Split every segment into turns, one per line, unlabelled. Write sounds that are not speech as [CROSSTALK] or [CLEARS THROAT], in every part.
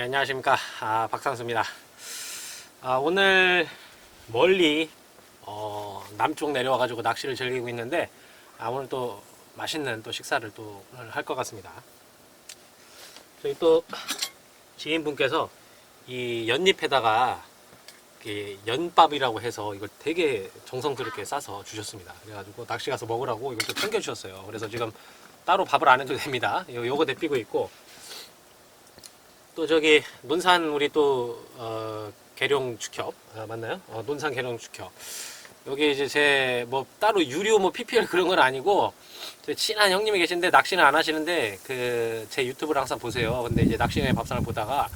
예, 안녕하십니까. 아, 박상수입니다. 아, 오늘 멀리, 어, 남쪽 내려와 가지고 낚시를 즐기고 있는데, 아, 오늘 또 맛있는 또 식사를 또 할 것 같습니다. 저희 또 지인분께서 이 연잎에다가 연밥이라고 해서 이걸 되게 정성스럽게 싸서 주셨습니다. 그래가지고 낚시 가서 먹으라고 이걸 또 챙겨주셨어요. 그래서 지금 따로 밥을 안 해도 됩니다. 요, 요거 데피고 있고, 또 저기 논산 우리 또 어, 계룡 축협 아, 맞나요? 어, 논산 계룡 축협 여기 이제 제 뭐 따로 유료 뭐 PPL 그런 건 아니고 제 친한 형님이 계신데 낚시는 안 하시는데 그 제 유튜브를 항상 보세요. 근데 이제 낚시의 밥상을 보다가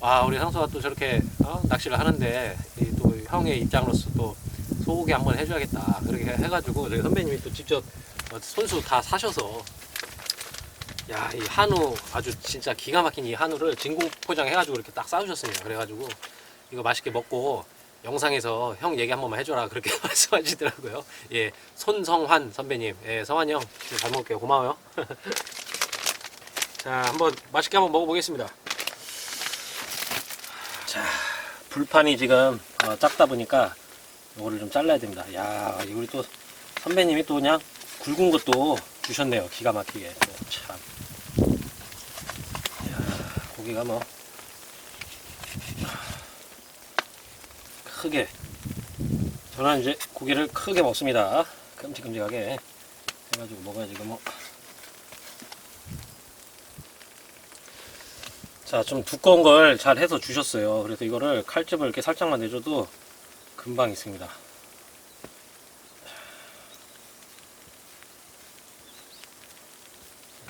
와 우리 상수가 또 저렇게 어? 낚시를 하는데 이또 형의 입장으로서 또 소고기 한번 해줘야겠다 그렇게 해가지고 저희 선배님이 또 직접 어, 손수 다 사셔서 야, 이 한우 아주 진짜 기가 막힌 이 한우를 진공 포장해가지고 이렇게 딱 싸주셨습니다. 그래가지고 이거 맛있게 먹고 영상에서 형 얘기 한 번만 해줘라 그렇게 [LAUGHS] 말씀하시더라고요. 예, 손성환 선배님, 예, 성환이 형, 잘 먹을게요. 고마워요. [LAUGHS] 자, 한번 맛있게 한번 먹어보겠습니다. 자, 불판이 지금 어, 작다 보니까 이거를 좀 잘라야 됩니다. 야, 우리 또 선배님이 또 그냥 굵은 것도 주셨네요. 기가 막히게. 또 참. 야, 고기가 뭐 크게. 저는 이제 고기를 크게 먹습니다. 큼직큼직하게 해가지고 먹어야지 뭐. 자, 좀 두꺼운 걸 잘 해서 주셨어요. 그래서 이거를 칼집을 이렇게 살짝만 내줘도 금방 있습니다.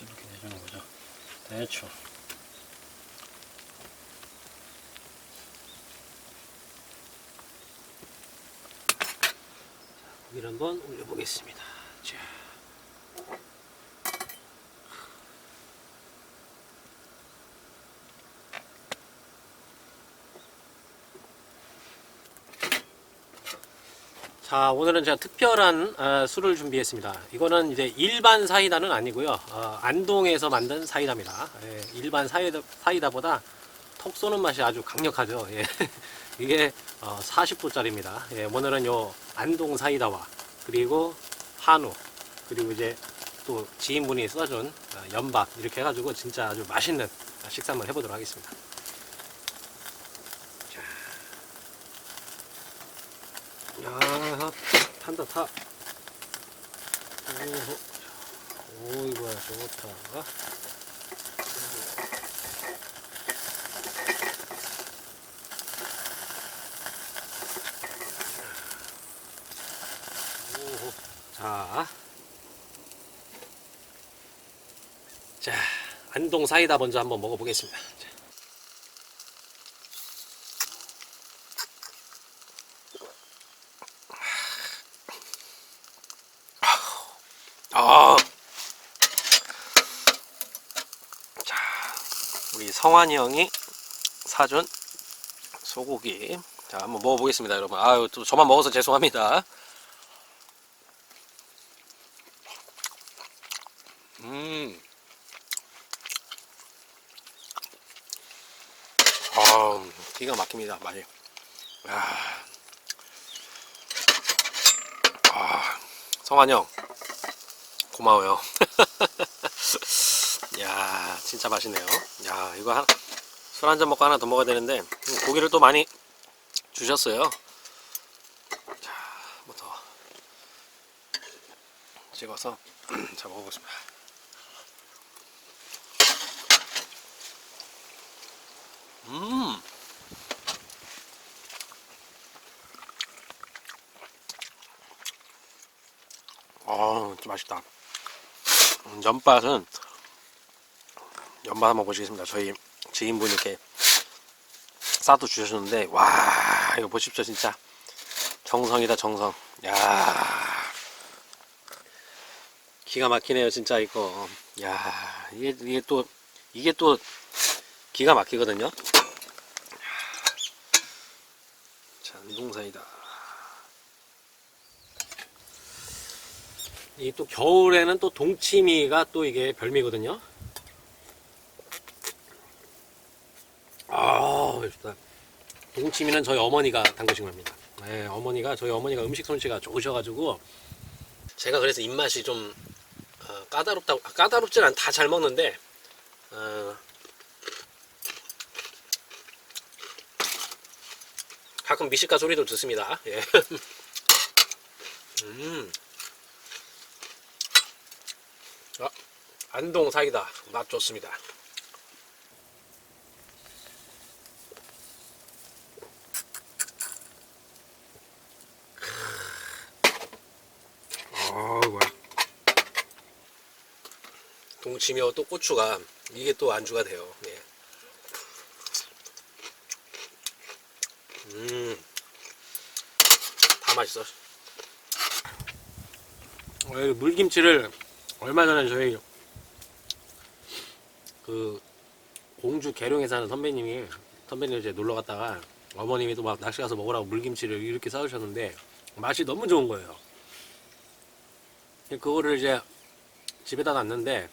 이렇게 내주는 거죠. 대충. 고기를 한번 올려보겠습니다. 자. 자, 오늘은 제가 특별한 어, 술을 준비했습니다. 이거는 이제 일반 사이다는 아니고요. 어, 안동에서 만든 사이다입니다. 예, 일반 사이다, 사이다보다 톡 쏘는 맛이 아주 강력하죠. 예. [LAUGHS] 이게 어, 40도짜리입니다. 예, 오늘은 요 안동 사이다와 그리고 한우 그리고 이제 또 지인분이 써준 어, 연밥 이렇게 해가지고 진짜 아주 맛있는 식사 한번 해보도록 하겠습니다. 야, 탄다 타. 오호. 오이구야 좋다. 오호. 자. 자, 안동 사이다 먼저 한번 먹어보겠습니다. 자. 아. 자, 우리 성환이 형이 사준 소고기. 자, 한번 먹어보겠습니다, 여러분. 아유, 또 저만 먹어서 죄송합니다. 음. 아, 맛이. 아. 아, 성환이 형. 고마워요. [LAUGHS] 야, 진짜 맛있네요. 야, 이거 한, 술 한 잔 먹고 하나 더 먹어야 되는데, 음, 고기를 또 많이 주셨어요. 자, 한번 더 찍어서, [CLEARS THROAT] 자, 먹어보겠습니다. 음! 아, 진짜 맛있다. 음, 연밭은 연밭 한번 보시겠습니다. 저희 지인분이 이렇게 싸도 주셨는데 와 이거 보십시오 진짜 정성이다 정성. 야 기가 막히네요 진짜 이거. 야 이게 이게 또 이게 또 기가 막히거든요. 자, 안동사이다. 이 또 겨울에는 또 동치미가 또 이게 별미거든요. 아우 좋다. 동치미는 저희 어머니가 담그신 겁니다. 네, 어머니가 저희 어머니가 음식 솜씨가 좋으셔가지고 제가 그래서 입맛이 좀 어, 까다롭다고 아, 까다롭진 않 다 잘 먹는데 어, 가끔 미식가 소리도 듣습니다. 예. [LAUGHS] 음. 안동 사이다 맛 좋습니다. 동치미와 또 고추가 이게 또 안주가 돼요. 예. 음, 다 맛있어. 어, 이 물김치를 얼마 전에 저희 그 공주 계룡에 사는 선배님이 선배님 이제 놀러 갔다가 어머님이 또 막 낚시 가서 먹으라고 물김치를 이렇게 싸주셨는데 맛이 너무 좋은 거예요. 그거를 이제 집에다 놨는데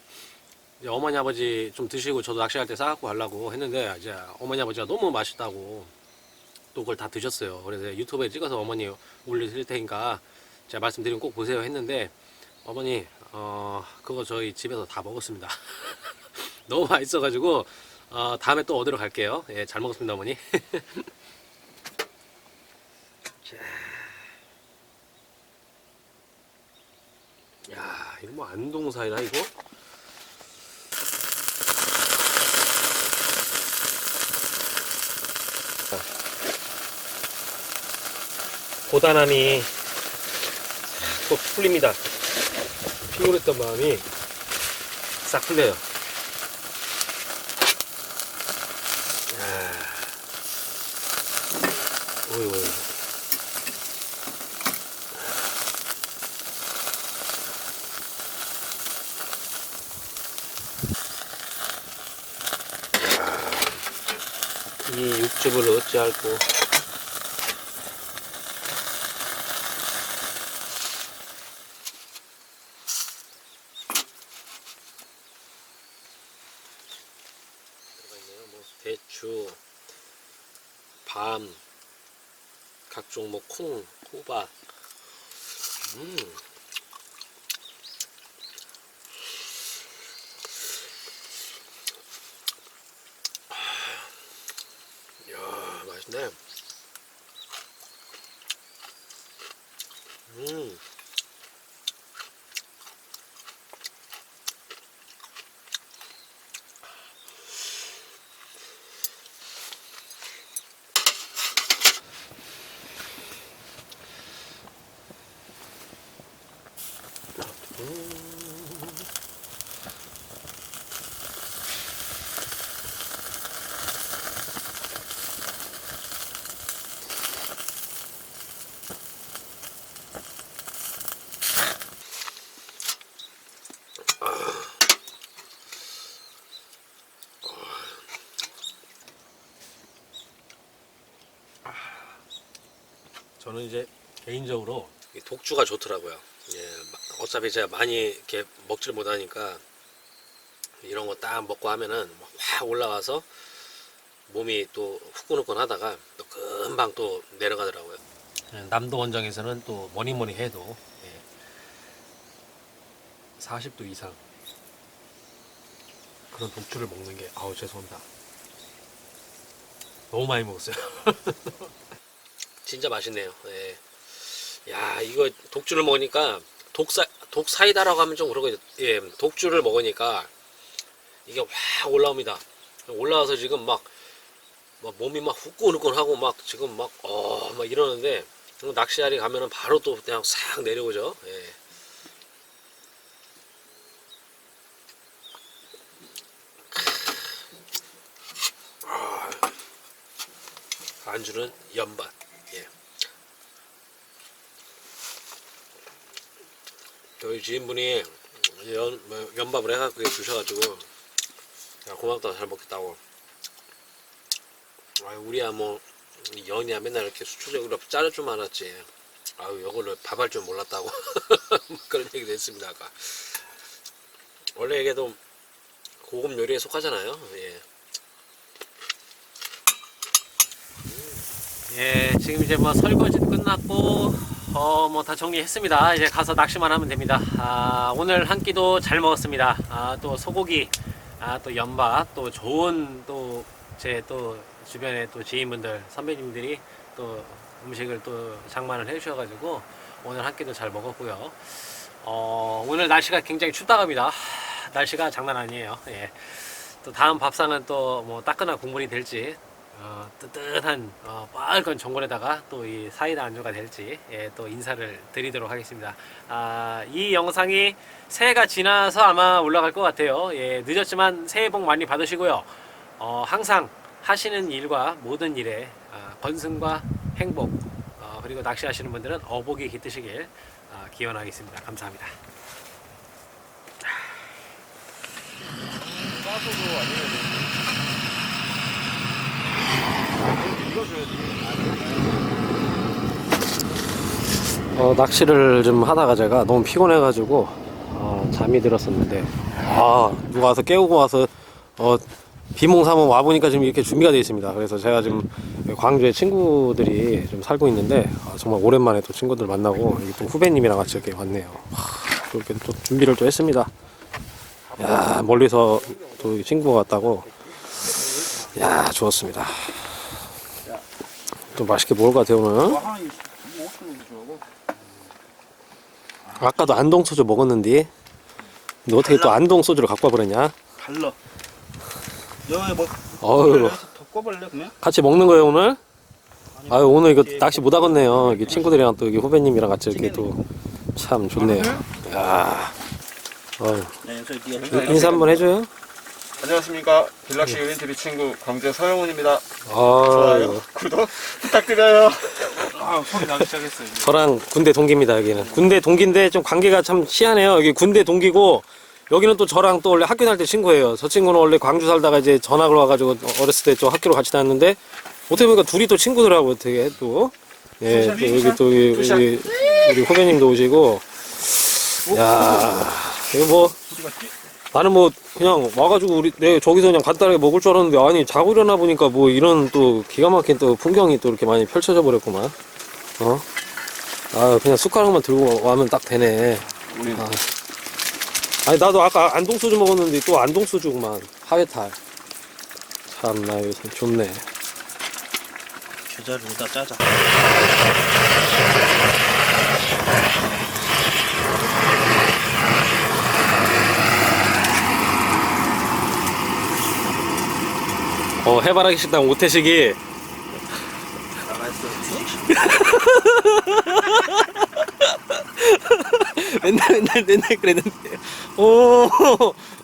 이제 어머니 아버지 좀 드시고 저도 낚시 갈때 싸갖고 가려고 했는데 이제 어머니 아버지가 너무 맛있다고 또 그걸 다 드셨어요. 그래서 유튜브에 찍어서 어머니 올릴 테니까 제가 말씀드리면 꼭 보세요 했는데 어머니 어 그거 저희 집에서 다 먹었습니다. [LAUGHS] [LAUGHS] 너무 맛있어가지고 어 다음에 또 얻으러 갈게요. 예, 잘 먹었습니다 어머니. [LAUGHS] 자. 야 이거 뭐 안동사이라 이거? 고단함이 또 풀립니다. 피곤했던 마음이 싹 풀려요. 이 육즙을 있네요. 뭐 대추, 밤, 각종 뭐 콩, 호박. 음. 이야, 맛있네. 음. 저는 이제 개인적으로 이 독주가 좋더라고요. 예, 마- 어차피 제가 많이 이렇게 먹지를 못하니까 이런 거 딱 먹고 하면은 확 올라가서 몸이 또 후끈후끈 하다가 또 금방 또 내려가더라고요. 예, 남도 원정에서는 또 뭐니 뭐니 해도 예, 40도 이상 그런 독주를 먹는 게 아우 죄송합니다. 너무 많이 먹었어요. [LAUGHS] 진짜 맛있네요. 예. 야 이거 독주를 먹으니까 독사 독 사이다라고 하면 좀 그러고 예 독주를 먹으니까 이게 확 올라옵니다. 올라와서 지금 막, 막 몸이 막 후끈후끈하고 막 지금 막 어 막 이러는데 낚시자리 가면은 바로 또 그냥 싹 내려오죠. 예. 아, 안주는 연반. 예. 저희 지인분이 연, 뭐 연밥을 해갖고 주셔가지고 야, 고맙다 잘 먹겠다고. 아 우리야 뭐 연이야 맨날 이렇게 수초적으로 자르줄만 알았지. 아유 이걸로 밥할 줄 몰랐다고. [LAUGHS] 그런 얘기도 했습니다 아까. 원래 이게도 고급 요리에 속하잖아요. 예. 예, 지금 이제 뭐 설거지도 끝났고, 어, 뭐 다 정리했습니다. 이제 가서 낚시만 하면 됩니다. 아, 오늘 한 끼도 잘 먹었습니다. 아, 또 소고기, 아, 또 연밥, 또 좋은 또 제 또 주변에 또 지인분들, 선배님들이 또 음식을 또 장만을 해 주셔가지고 오늘 한 끼도 잘 먹었고요. 어, 오늘 날씨가 굉장히 춥다고 합니다. 하, 날씨가 장난 아니에요. 예. 또 다음 밥상은 또 뭐 따끈한 국물이 될지 어, 뜨뜻한 어, 빨간 전골에다가 또 이 사이다 안주가 될지 예, 또 인사를 드리도록 하겠습니다. 아, 이 영상이 새해가 지나서 아마 올라갈 것 같아요. 예, 늦었지만 새해 복 많이 받으시고요. 어, 항상 하시는 일과 모든 일에 아, 건승과 행복 어, 그리고 낚시하시는 분들은 어복이 깃드시길 아, 기원하겠습니다. 감사합니다.
싸서도 아니면
어, 낚시를 좀 하다가 제가 너무 피곤해가지고 어, 잠이 들었었는데 아 누가 와서 깨우고 와서 어, 비몽사몽 와보니까 지금 이렇게 준비가 되어 있습니다. 그래서 제가 지금 광주에 친구들이 좀 살고 있는데 아, 정말 오랜만에 또 친구들 만나고 또 후배님이랑 같이 이렇게 왔네요. 하, 또 이렇게 또 준비를 또 했습니다. 야 멀리서 또 친구가 왔다고 야 좋았습니다. 또 맛있게 먹을 것 같아요 오늘.
주고
아까도 안동 소주 먹었는데. 너 어떻게 또 안동 소주를 갖고 와버렸냐?
달라. 여기 뭐
어휴? 같이 먹는 거예요 오늘? 아유 오늘 이거 낚시 못 하겠네요. 이게 친구들이랑 또 이게 후배님이랑 같이 이렇게 또 참 좋네요. 야. 어휴.
네 저기 네가
인사 한번 해줘요
안녕하십니까. 빌락시 유인 TV 친구 광주 서영훈입니다.
아유
좋아요, 구독 부탁드려요.
아 소리 나기 시작했어 이제.
저랑 군대 동기입니다 여기는. 군대 동기인데 좀 관계가 참 희한해요. 여기 군대 동기고 여기는 또 저랑 또 원래 학교 다닐 때 친구예요. 저 친구는 원래 광주 살다가 이제 전학을 와가지고 어렸을 때 좀 학교로 같이 다녔는데 어떻게 보니까 둘이 또 친구더라고요 되게 또. 예, 또 여기 또 여기, 우리, 우리 후배님도 오시고. 야 이거 뭐 나는 뭐 그냥 와가지고 우리 내 저기서 그냥 간단하게 먹을 줄 알았는데 아니 자고 일어나 보니까 뭐 이런 또 기가 막힌 또 풍경이 또 이렇게 많이 펼쳐져 버렸구만. 어? 아 그냥 숟가락만 들고 와면 딱 되네. 아. 아니 나도 아까 안동 소주 먹었는데 또 안동 소주구만. 하회탈. 참나 참 좋네.
계좌를 여기다 짜자
어 해바라기 식당 오태식이. [LAUGHS] 맨날 맨날 맨날 그랬는데. 오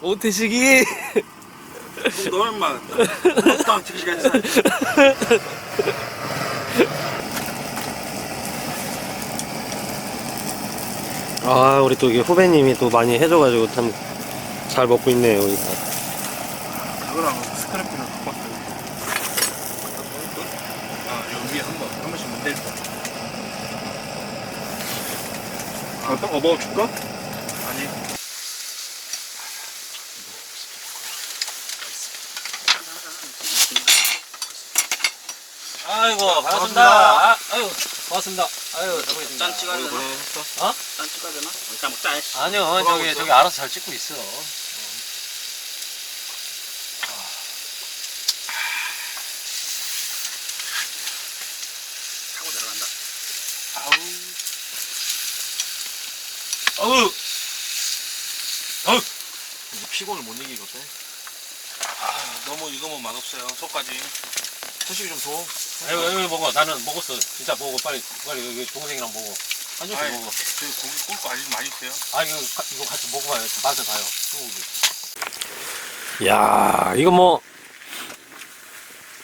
오태식이.
너 얼마 딱 지금 시간이
아 우리 또 이게 후배님이 또 많이 해줘가지고 참 잘 먹고 있네요 우리.
그거랑 갖고 왔어요 아 여기 위에 한번 한 번씩 문댈 거
아, 또 어버 줄까?
아니
아이고
반갑습니다.
아유 고맙습니다. 아유 잘 먹겠습니다.
짠 찍어야 되나?
어?
짠 찍어야 되나? 일단 먹자 씨.
아니요 저기? 저기 알아서 잘 찍고 있어.
타고 내려간다
아우
이제 피곤을 못 이기거든 아 너무 익으면 맛없어요 속까지 소식이 좀 줘.
아유 아유 먹어 나는 먹었어 진짜 먹어 빨리 빨리 여기 동생이랑 먹어 한 접시
아이.
먹어.
저 고기 꿀거 아직 많이 있어요.
아 이거 가- 이거 같이 먹어봐요 맛을 봐요 소고기. 야 이거 뭐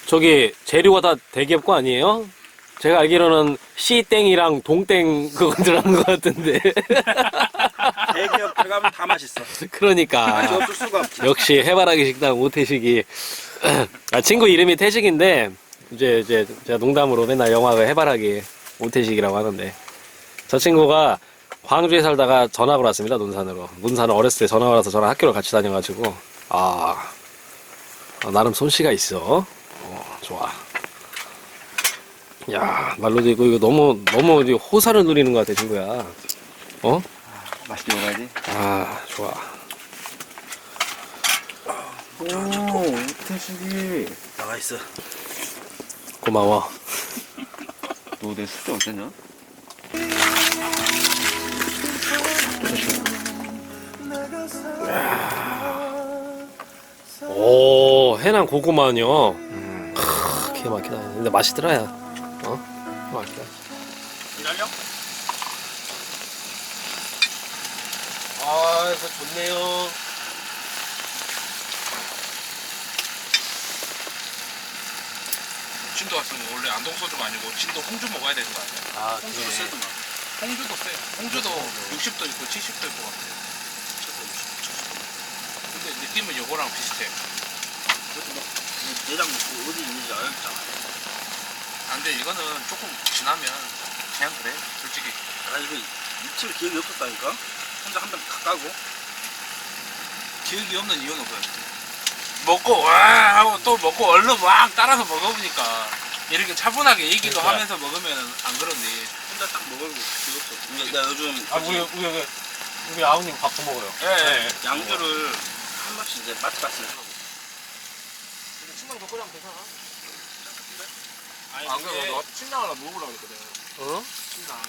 저기 재료가 다 대기업 거 아니에요? 제가 알기로는 C땡이랑 동땡 그거 들어간 것 같은데. [LAUGHS]
대기업 들어가면 다 맛있어. 맛이
그러니까.
없을 수가 없지.
역시 해바라기 식당 오태식이. [CLEARS THROAT] 아, 친구 이름이 태식인데 이제 이제 제가 농담으로 맨날 영화가 해바라기 오태식이라고 하는데. 저 친구가 광주에 살다가 전학을 왔습니다 논산으로. 논산을 어렸을 때 전학을 와서 저랑 학교를 같이 다녀가지고. 아, 아, 나름 솜씨가 있어. 어, 좋아 야 말로도 이거 이거 너무 너무 이제 호사를 누리는 것 같아 친구야. 어?
맛있게 먹어야지.
아 좋아.
오, 태식이.
나가 있어.
고마워. [LAUGHS]
너 내 숙제 어땠냐?
오 해남 고구마요. 크, 기가 막히다. 근데 맛있더라 야. 어? 맛있다.
기다려. 아, 이거 좋네요. 진도 같으면 원래 안동 소주가 아니고 진도 홍주 먹어야 되는 거 아니야?
아
홍주도 세구나. 홍주도 세. 홍주도 60도 있고 70도 있고 같아. 근데 느낌은 요거랑 비슷해.
내장 먹고 어디 있는지 알았잖아.
아, 근데 이거는 조금 지나면 그냥 그래. 솔직히.
나 이거 미칠 기억이 없었다니까? 혼자 한번다 까고.
기억이 없는 이유는 뭐야? 먹고 와 하고 또 먹고 얼른 막 따라서 먹어보니까 이렇게 차분하게 얘기도
그러니까.
하면서 먹으면 안 그런데
혼자 딱 먹어보고 기억 없어. 근데 나 요즘
아 우리 우리 우리, 우리 아우님 밥도 먹어요.
예,
양주를 한 번씩 이제 때 하고.
근데 침낭 더 끓이면 괜찮아.
안 그래도
침낭 하나 먹으려고 그랬거든
어?
침낭